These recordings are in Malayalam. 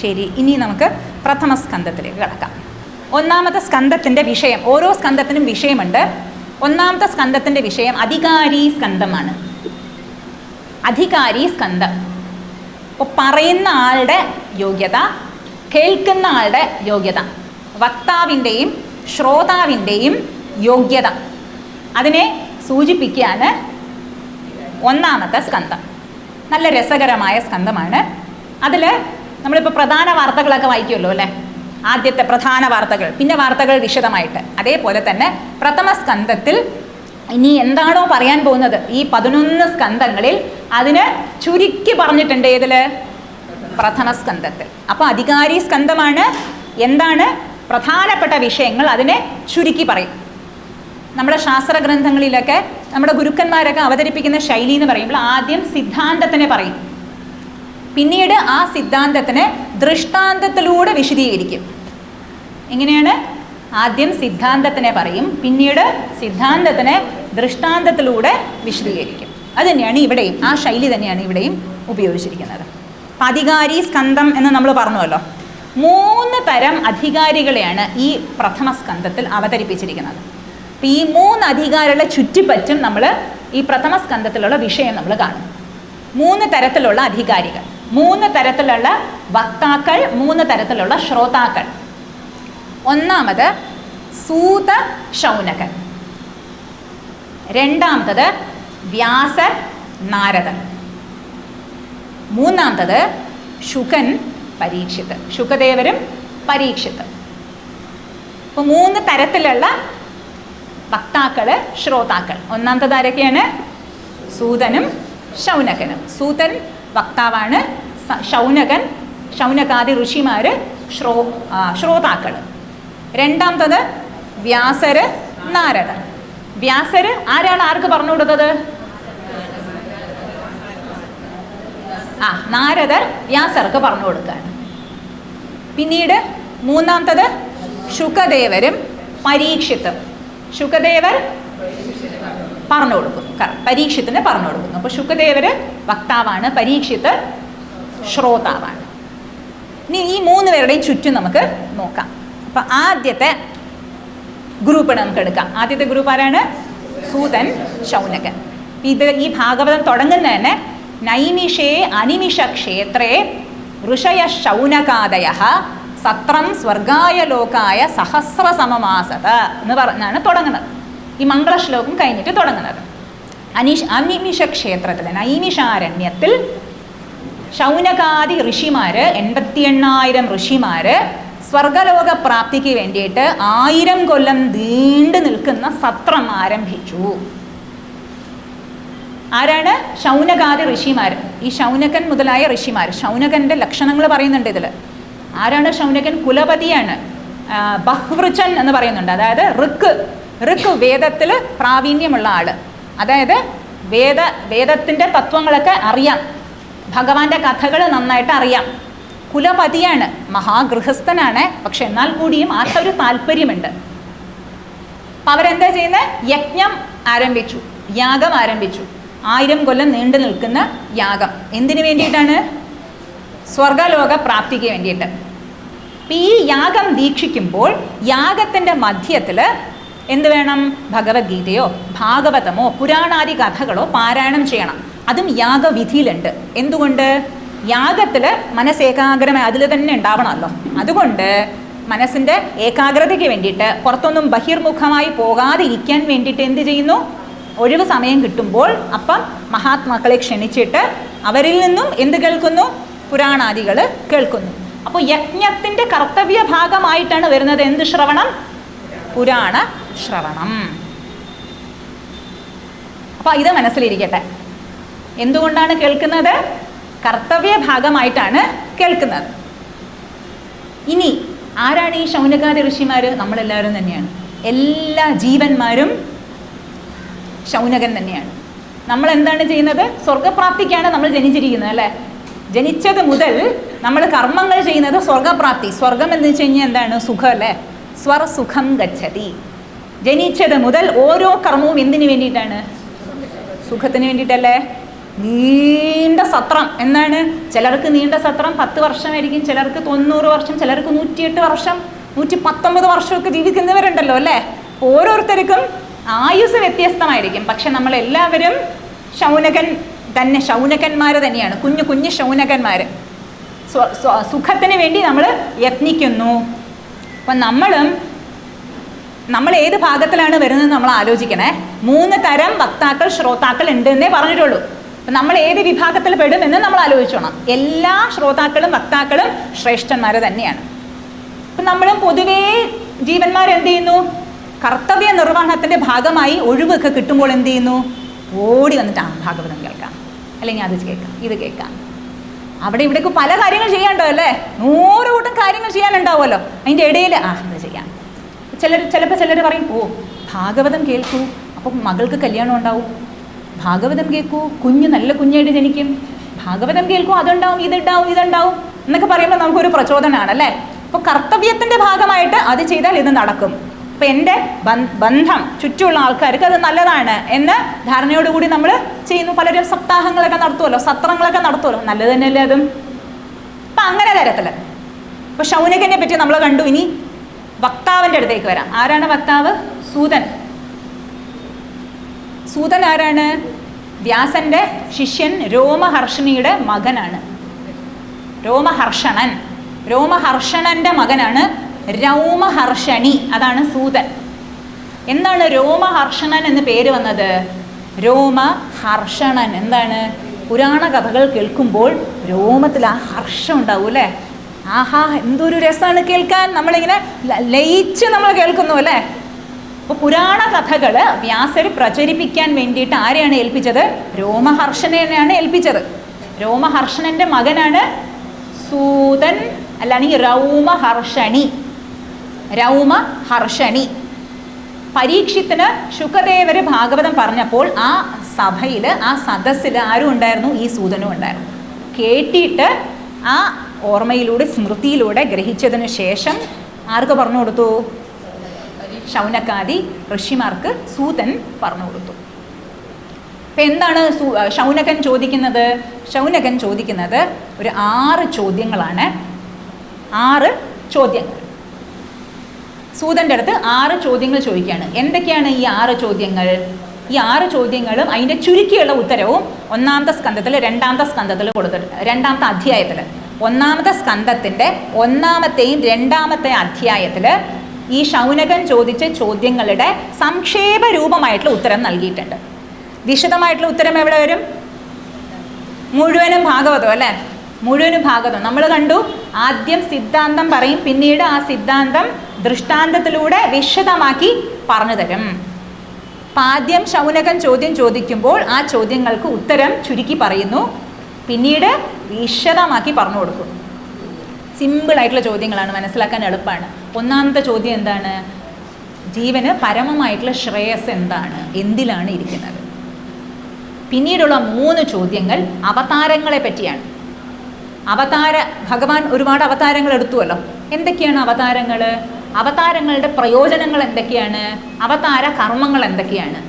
ശരി ഇനി നമുക്ക് പ്രഥമ സ്കന്ധത്തിലേക്ക് കിടക്കാം. ഒന്നാമത്തെ സ്കന്ധത്തിന്റെ വിഷയം ഓരോ സ്കന്ധത്തിനും വിഷയമുണ്ട്. ഒന്നാമത്തെ സ്കന്ധത്തിന്റെ വിഷയം അധികാരി സ്കന്ധമാണ്. അധികാരി സ്കന്ധം. ഇപ്പോൾ പറയുന്ന ആളുടെ യോഗ്യത കേൾക്കുന്ന ആളുടെ യോഗ്യത വക്താവിന്റെയും ശ്രോതാവിന്റെയും യോഗ്യത. അതിനെ സൂചിപ്പിക്കുകയാണ് ഒന്നാമത്തെ സ്കന്ധം. നല്ല രസകരമായ സ്കന്ധമാണ്. അതിൽ നമ്മളിപ്പോൾ പ്രധാന വാർത്തകളൊക്കെ വായിക്കുമല്ലോ അല്ലേ? ആദ്യത്തെ പ്രധാന വാർത്തകൾ. പിന്നെ വാർത്തകൾ വിശദമായിട്ട്. അതേപോലെ തന്നെ പ്രഥമ സ്കന്ധത്തിൽ ഇനി എന്താണോ പറയാൻ പോകുന്നത്. ഈ പതിനൊന്ന് സ്കന്ധങ്ങളിൽ അതിന് ചുരുക്കി പറഞ്ഞിട്ടുണ്ട് ഏതിൽ പ്രഥമ സ്കന്ധത്തിൽ. അപ്പോൾ അധികാരി സ്കന്ധമാണ്. എന്താണ്? പ്രധാനപ്പെട്ട വിഷയങ്ങൾ അതിനെ ചുരുക്കി പറയും. നമ്മുടെ ശാസ്ത്ര ഗ്രന്ഥങ്ങളിലൊക്കെ നമ്മുടെ ഗുരുക്കന്മാരൊക്കെ അവതരിപ്പിക്കുന്ന ശൈലി എന്ന് പറയുമ്പോൾ ആദ്യം സിദ്ധാന്തത്തിനെ പറയും. പിന്നീട് ആ സിദ്ധാന്തത്തിനെ ദൃഷ്ടാന്തത്തിലൂടെ വിശദീകരിക്കും. എങ്ങനെയാണ്? ആദ്യം സിദ്ധാന്തത്തിനെ പറയും പിന്നീട് സിദ്ധാന്തത്തിനെ ദൃഷ്ടാന്തത്തിലൂടെ വിശദീകരിക്കും. അത് തന്നെയാണ് ഇവിടെയും ആ ശൈലി തന്നെയാണ് ഇവിടെയും ഉപയോഗിച്ചിരിക്കുന്നത്. അധികാരി സ്കന്ധം എന്ന് നമ്മൾ പറഞ്ഞുവല്ലോ. മൂന്ന് തരം അധികാരികളെയാണ് ഈ പ്രഥമ സ്കന്ധത്തിൽ അവതരിപ്പിച്ചിരിക്കുന്നത്. അപ്പം ഈ മൂന്ന് അധികാരികളെ ചുറ്റിപ്പറ്റും നമ്മൾ ഈ പ്രഥമ സ്കന്ധത്തിലുള്ള വിഷയം നമ്മൾ കാണും. മൂന്ന് തരത്തിലുള്ള അധികാരികൾ. മൂന്ന് തരത്തിലുള്ള വക്താക്കൾ മൂന്ന് തരത്തിലുള്ള ശ്രോതാക്കൾ. ഒന്നാമത് സൂത ശൗനകൻ. രണ്ടാമത്തത് വ്യാസ നാരദൻ. മൂന്നാമത്തത് ശുകൻ പരീക്ഷിത് ശുഖദേവരും പരീക്ഷിത് അപ്പോൾ മൂന്ന് തരത്തിലുള്ള വക്താക്കൾ ശ്രോതാക്കൾ. ഒന്നാമത്തത് ആരൊക്കെയാണ്? സൂതനും ശൗനകനും. സൂതൻ വക്താവാണ് ശൗനകൻ ശൗനകാദി ഋഷിമാർ ശ്രോ ശ്രോതാക്കൾ രണ്ടാമത്തത് വ്യാസര് നാരദൻ. വ്യാസര് ആരാണ് ആർക്ക് പറഞ്ഞു കൊടുത്തത്? ആ നാരദർ വ്യാസർക്ക് പറഞ്ഞു കൊടുക്കുകയാണ്. പിന്നീട് മൂന്നാമത്തത് ശുഖദേവരും പരീക്ഷിത്തും. ശുകദേവർ പറഞ്ഞു കൊടുക്കുന്നു പരീക്ഷത്തിന് പറഞ്ഞു കൊടുക്കുന്നു. അപ്പോൾ ശുക്രദേവര് വക്താവാണ് പരീക്ഷിത്ത് ശ്രോതാവാണ്. ഇനി ഈ മൂന്ന് പേരുടെയും ചുറ്റും നമുക്ക് നോക്കാം. അപ്പം ആദ്യത്തെ ഗ്രൂപ്പ് നമുക്ക് എടുക്കാം. ആദ്യത്തെ ഗ്രൂപ്പ് ആരാണ്? സൂതൻ ശൗനകൻ. ഇത് ഈ ഭാഗവതം തുടങ്ങുന്ന തന്നെ നൈമിഷേ അനിമിഷ ക്ഷേത്രേ ഋഷയ ശൗനകാദയ സത്രം സ്വർഗായ ലോകായ സഹസ്രസമമാസത എന്ന് പറഞ്ഞാണ് തുടങ്ങുന്നത്. ഈ മംഗളശ്ലോകം കഴിഞ്ഞിട്ട് തുടങ്ങുന്നത്. അനീഷ് അനിമിഷ ക്ഷേത്രത്തിൽ നൈനിഷാരണ്യത്തിൽ ശൗനകാദി ഋഷിമാര് എൺപത്തി എണ്ണായിരം ഋഷിമാര് സ്വർഗലോക പ്രാപ്തിക്ക് വേണ്ടിയിട്ട് ആയിരം കൊല്ലം നീണ്ടു നിൽക്കുന്ന സത്രം ആരംഭിച്ചു. ആരാണ്? ശൗനകാദി ഋഷിമാർ. ഈ ശൗനകൻ മുതലായ ഋഷിമാർ. ശൗനകന്റെ ലക്ഷണങ്ങൾ പറയുന്നുണ്ട് ഇതിൽ ആരാണ് ശൗനകൻ? കുലപതിയാണ്. ബഹ്വൃചൻ എന്ന് പറയുന്നുണ്ട്. അതായത് ഋക്ക്. ഋക്ക് വേദത്തിൽ പ്രാവീണ്യമുള്ള ആൾ. അതായത് വേദ വേദത്തിന്റെ തത്വങ്ങളൊക്കെ അറിയാം. ഭഗവാന്റെ കഥകൾ നന്നായിട്ട് അറിയാം. കുലപതിയാണ് മഹാഗൃഹസ്ഥനാണ്. പക്ഷെ എന്നാൽ കൂടിയും ആർക്കൊരു താല്പര്യമുണ്ട്. അപ്പം അവരെന്താ ചെയ്യുന്നത് യജ്ഞം ആരംഭിച്ചു. യാഗം ആരംഭിച്ചു. ആയിരം കൊല്ലം നീണ്ടു നിൽക്കുന്ന യാഗം. എന്തിനു വേണ്ടിയിട്ടാണ്? സ്വർഗലോക പ്രാപ്തിക്ക് വേണ്ടിയിട്ട്. ഈ യാഗം ദീക്ഷിക്കുമ്പോൾ യാഗത്തിന്റെ മധ്യത്തിൽ എന്ത് വേണം? ഭഗവത്ഗീതയോ ഭാഗവതമോ പുരാണാദി കഥകളോ പാരായണം ചെയ്യണം. അതും യാഗവിധിയിലുണ്ട്. എന്തുകൊണ്ട്? യാഗത്തിൽ മനസ്സ് ഏകാഗ്രമായി അതിൽ തന്നെ ഉണ്ടാവണമല്ലോ. അതുകൊണ്ട് മനസ്സിന്റെ ഏകാഗ്രതയ്ക്ക് വേണ്ടിയിട്ട് പുറത്തൊന്നും ബഹിർമുഖമായി പോകാതെ ഇരിക്കാൻ വേണ്ടിയിട്ട് എന്ത് ചെയ്യുന്നു? ഒഴിവ് സമയം കിട്ടുമ്പോൾ അപ്പം മഹാത്മാക്കളെ ക്ഷണിച്ചിട്ട് അവരിൽ നിന്നും എന്ത് കേൾക്കുന്നു? പുരാണാദികൾ കേൾക്കുന്നു. അപ്പോൾ യജ്ഞത്തിന്റെ കർത്തവ്യ ഭാഗമായിട്ടാണ് വരുന്നത്. എന്ത് ശ്രവണം? പുരാണ ശ്രവണം. അപ്പൊ ഇത് മനസ്സിലിരിക്കട്ടെ. എന്തുകൊണ്ടാണ് കേൾക്കുന്നത്? കർത്തവ്യ ഭാഗമായിട്ടാണ് കേൾക്കുന്നത്. ഇനി ആരാണ് ഈ ശൗനകാദി ഋഷിമാർ നമ്മളെല്ലാവരും തന്നെയാണ്. എല്ലാ ജീവന്മാരും ശൗനകൻ തന്നെയാണ്. നമ്മൾ എന്താണ് ചെയ്യുന്നത്? സ്വർഗപ്രാപ്തിക്കാണ് നമ്മൾ ജനിച്ചിരിക്കുന്നത് അല്ലേ? ജനിച്ചത് മുതൽ നമ്മൾ കർമ്മങ്ങൾ ചെയ്യുന്നത് സ്വർഗപ്രാപ്തി സ്വർഗം എന്ന് വെച്ച് കഴിഞ്ഞാൽ എന്താണ്? സുഖം അല്ലേ? സ്വറസുഖം ഗച്ഛതി. ജനിച്ചത് മുതൽ ഓരോ കർമ്മവും എന്തിനു വേണ്ടിയിട്ടാണ്? സുഖത്തിന് വേണ്ടിയിട്ടല്ലേ? നീണ്ട സത്രം. എന്നാണ്? ചിലർക്ക് നീണ്ട സത്രം പത്ത് വർഷമായിരിക്കും ചിലർക്ക് തൊണ്ണൂറ് വർഷം ചിലർക്ക് നൂറ്റിയെട്ട് വർഷം നൂറ്റി പത്തൊമ്പത് വർഷമൊക്കെ ജീവിക്കുന്നവരുണ്ടല്ലോ അല്ലേ? ഓരോരുത്തർക്കും ആയുസ് വ്യത്യസ്തമായിരിക്കും. പക്ഷെ നമ്മളെല്ലാവരും ശൗനകൻ തന്നെ ശൗനകന്മാർ തന്നെയാണ്. കുഞ്ഞു കുഞ്ഞു ശൗനകന്മാർ സുഖത്തിന് വേണ്ടി നമ്മൾ യത്നിക്കുന്നു. അപ്പം നമ്മളും നമ്മൾ ഏത് ഭാഗത്തിലാണ് വരുന്നത് നമ്മൾ ആലോചിക്കണേ. മൂന്ന് തരം വക്താക്കൾ ശ്രോതാക്കൾ ഉണ്ട് എന്നേ പറഞ്ഞിട്ടുള്ളൂ. അപ്പം നമ്മൾ ഏത് വിഭാഗത്തിൽ പെടും എന്ന് നമ്മൾ ആലോചിച്ചോണം. എല്ലാ ശ്രോതാക്കളും വക്താക്കളും ശ്രേഷ്ഠന്മാർ തന്നെയാണ്. അപ്പം നമ്മളും പൊതുവേ ജീവന്മാർ എന്ത് ചെയ്യുന്നു? കർത്തവ്യ നിർവഹണത്തിന്റെ ഭാഗമായി ഒഴിവൊക്കെ കിട്ടുമ്പോൾ എന്ത് ചെയ്യുന്നു? ഓടി വന്നിട്ട് ആ ഭാഗവതം കേൾക്കാം. അല്ലെങ്കിൽ അത് കേൾക്കാം ഇത് കേൾക്കാം. അവിടെ ഇവിടേക്ക് പല കാര്യങ്ങൾ ചെയ്യാണ്ടോ അല്ലേ? നൂറ് കൂട്ടം കാര്യങ്ങൾ ചെയ്യാനുണ്ടാവുമല്ലോ. അതിന്റെ ഇടയിൽ ആ അത് ചെയ്യാം. ചിലർ ചിലപ്പോൾ ചിലർ പറയും ഓ ഭാഗവതം കേൾക്കൂ അപ്പം മകൾക്ക് കല്യാണം ഉണ്ടാവും. ഭാഗവതം കേൾക്കൂ കുഞ്ഞ് നല്ല കുഞ്ഞായിട്ട് ജനിക്കും. ഭാഗവതം കേൾക്കൂ അതുണ്ടാവും ഇതുണ്ടാവും ഇതുണ്ടാവും എന്നൊക്കെ പറയുമ്പോൾ നമുക്കൊരു പ്രചോദനമാണ് അല്ലേ? അപ്പോൾ കർത്തവ്യത്തിന്റെ ഭാഗമായിട്ട് അത് ചെയ്താൽ ഇത് നടക്കും. അപ്പോൾ എന്റെ ബന്ധം ചുറ്റുമുള്ള ആൾക്കാർക്ക് അത് നല്ലതാണ് എന്ന ധാരണയോടുകൂടി നമ്മൾ ചെയ്യുന്നു. പലരും സപ്താഹങ്ങളൊക്കെ നടത്തുമല്ലോ സത്രങ്ങളൊക്കെ നടത്തുമല്ലോ നല്ലത് തന്നെയല്ലേ അതും? അപ്പം അങ്ങനെ തരത്തിൽ ഇപ്പോൾ ശൗനകനെ പറ്റി നമ്മൾ കണ്ടു. ഇനി വക്താവിന്റെ അടുത്തേക്ക് വരാം. ആരാണ് വക്താവ്? സൂതൻ. സൂതൻ ആരാണ്? വ്യാസന്റെ ശിഷ്യൻ രോമഹർഷണിയുടെ മകനാണ്. രോമഹർഷണൻ. രോമഹർഷണന്റെ മകനാണ് രൗമഹർഷണി അതാണ് സൂതൻ. എന്താണ് രോമഹർഷണൻ എന്ന് പേര് വന്നത്? രോമഹർഷണൻ എന്താണ്? പുരാണ കഥകൾ കേൾക്കുമ്പോൾ രോമത്തിൽ ആ ഹർഷം ഉണ്ടാവും അല്ലേ? ആഹാ എന്തൊരു രസമാണ് കേൾക്കാൻ. നമ്മളിങ്ങനെ ലയിച്ച് നമ്മൾ കേൾക്കുന്നു അല്ലേ? അപ്പോൾ പുരാണ കഥകൾ വ്യാസർ പ്രചരിപ്പിക്കാൻ വേണ്ടിയിട്ട് ആരെയാണ് ഏൽപ്പിച്ചത്? രോമഹർഷനെയാണ് ഏൽപ്പിച്ചത്. രോമഹർഷണന്റെ മകനാണ് സൂതൻ അല്ലാണെങ്കിൽ രൗമഹർഷണി രൗമഹർഷണി പരീക്ഷത്തിന് ശുഖദേവര് ഭാഗവതം പറഞ്ഞപ്പോൾ ആ സഭയിൽ ആ സദസ്സിൽ ആരും ഉണ്ടായിരുന്നു ഈ സൂതനും ഉണ്ടായിരുന്നു. കേട്ടിട്ട് ആ ഓർമ്മയിലൂടെ സ്മൃതിയിലൂടെ ഗ്രഹിച്ചതിന് ശേഷം ആർക്ക് പറഞ്ഞു കൊടുത്തു? ശൗനക്കാദി ഋഷിമാർക്ക് സൂതൻ പറഞ്ഞു കൊടുത്തു. അപ്പം എന്താണ് ശൗനകൻ ചോദിക്കുന്നത്? ശൗനകൻ ചോദിക്കുന്നത് ഒരു ആറ് ചോദ്യങ്ങളാണ്. ആറ് ചോദ്യങ്ങൾ. സൂതന്റെ അടുത്ത് ആറ് ചോദ്യങ്ങൾ ചോദിക്കുകയാണ്. എന്തൊക്കെയാണ് ഈ ആറ് ചോദ്യങ്ങൾ? ഈ ആറ് ചോദ്യങ്ങളും അതിന്റെ ചുരുക്കിയുള്ള ഉത്തരവും ഒന്നാമത്തെ സ്കന്ധത്തിൽ രണ്ടാമത്തെ സ്കന്ധത്തിൽ കൊടുത്തിട്ടുണ്ട് രണ്ടാമത്തെ അധ്യായത്തിൽ ഒന്നാമത്തെ സ്കന്ധത്തിന്റെ ഒന്നാമത്തെയും രണ്ടാമത്തെ അധ്യായത്തിൽ ഈ ശൗനകൻ ചോദിച്ച ചോദ്യങ്ങളുടെ സംക്ഷേപ രൂപമായിട്ടുള്ള ഉത്തരം നൽകിയിട്ടുണ്ട്. വിശദമായിട്ടുള്ള ഉത്തരം എവിടെ വരും? മുഴുവനും ഭാഗവതം അല്ലേ? മുഴുവനും ഭാഗത്തും. നമ്മൾ കണ്ടു ആദ്യം സിദ്ധാന്തം പറയും പിന്നീട് ആ സിദ്ധാന്തം ദൃഷ്ടാന്തത്തിലൂടെ വിശദമാക്കി പറഞ്ഞു തരും. ആദ്യം ശൗനകൻ ചോദ്യം ചോദിക്കുമ്പോൾ ആ ചോദ്യങ്ങൾക്ക് ഉത്തരം ചുരുക്കി പറയുന്നു. പിന്നീട് വിശദമാക്കി പറഞ്ഞു കൊടുക്കും. സിമ്പിൾ ആയിട്ടുള്ള ചോദ്യങ്ങളാണ് മനസ്സിലാക്കാൻ എളുപ്പമാണ്. ഒന്നാമത്തെ ചോദ്യം എന്താണ്? ജീവന് പരമമായിട്ടുള്ള ശ്രേയസ് എന്താണ്? എന്തിലാണ് ഇരിക്കുന്നത്? പിന്നീടുള്ള മൂന്ന് ചോദ്യങ്ങൾ അവതാരങ്ങളെ പറ്റിയാണ്. അവതാര ഭഗവാൻ ഒരുപാട് അവതാരങ്ങൾ എടുത്തുവല്ലോ. എന്തൊക്കെയാണ് അവതാരങ്ങൾ അവതാരങ്ങളുടെ പ്രയോജനങ്ങൾ എന്തൊക്കെയാണ്? അവതാര കർമ്മങ്ങൾ എന്തൊക്കെയാണ്?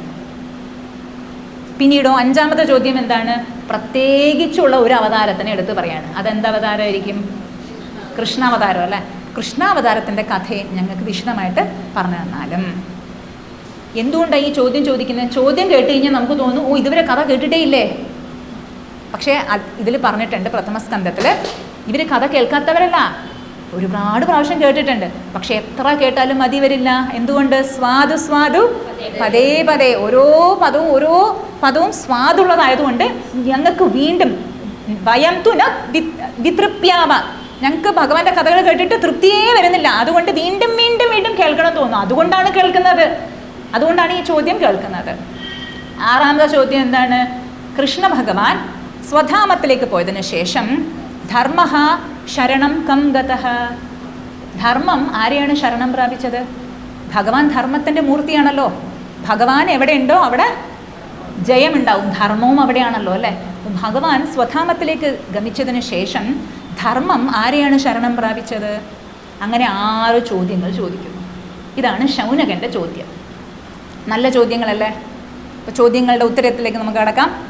പിന്നീടോ അഞ്ചാമത്തെ ചോദ്യം എന്താണ്? പ്രത്യേകിച്ചുള്ള ഒരു അവതാരത്തിനെ എടുത്ത് പറയാണ്. അതെന്തവതാരമായിരിക്കും കൃഷ്ണാവതാരം അല്ലേ? കൃഷ്ണാവതാരത്തിന്റെ കഥയെ ഞങ്ങൾക്ക് വിശദമായിട്ട് പറഞ്ഞു തന്നാലും. എന്തുകൊണ്ടാണ് ഈ ചോദ്യം ചോദിക്കുന്നത്? ചോദ്യം കേട്ട് കഴിഞ്ഞാൽ നമുക്ക് തോന്നും ഓ ഇതുവരെ കഥ കേട്ടിട്ടേ ഇല്ലേ? പക്ഷേ ഇതിൽ പറഞ്ഞിട്ടുണ്ട് പ്രഥമ സ്കന്ധത്തിൽ ഇവർ കഥ കേൾക്കാത്തവരല്ല. ഒരുപാട് പ്രാവശ്യം കേട്ടിട്ടുണ്ട്. പക്ഷെ എത്ര കേട്ടാലും മതി വരില്ല എന്തുകൊണ്ട്? സ്വാദു സ്വാദു പതേ പതേ. ഓരോ പദവും ഓരോ പദവും സ്വാദുള്ളതായതുകൊണ്ട് ഞങ്ങൾക്ക് വീണ്ടും വയം തുന വിതൃപ്യാവ. ഞങ്ങൾക്ക് ഭഗവാന്റെ കഥകൾ കേട്ടിട്ട് തൃപ്തിയേ വരുന്നില്ല. അതുകൊണ്ട് വീണ്ടും വീണ്ടും വീണ്ടും കേൾക്കണം തോന്നുന്നു. അതുകൊണ്ടാണ് കേൾക്കുന്നത്. അതുകൊണ്ടാണ് ഈ ചോദ്യം കേൾക്കുന്നത്. ആറാമത്തെ ചോദ്യം എന്താണ്? കൃഷ്ണ ഭഗവാൻ സ്വധാമത്തിലേക്ക് പോയതിനു ശേഷം ധർമ്മ ശരണം കം ഗത. ധർമ്മം ആരെയാണ് ശരണം പ്രാപിച്ചത്? ഭഗവാൻ ധർമ്മത്തിന്റെ മൂർത്തിയാണല്ലോ. ഭഗവാൻ എവിടെയുണ്ടോ അവിടെ ജയമുണ്ടാവും. ധർമ്മവും അവിടെയാണല്ലോ അല്ലേ? ഭഗവാൻ സ്വധാമത്തിലേക്ക് ഗമിച്ചതിന് ശേഷം ധർമ്മം ആരെയാണ് ശരണം പ്രാപിച്ചത്? അങ്ങനെ ആറ് ചോദ്യങ്ങൾ ചോദിക്കുന്നു. ഇതാണ് ശൗനകന്റെ ചോദ്യം. നല്ല ചോദ്യങ്ങളല്ലേ? ചോദ്യങ്ങളുടെ ഉത്തരത്തിലേക്ക് നമുക്ക് കടക്കാം.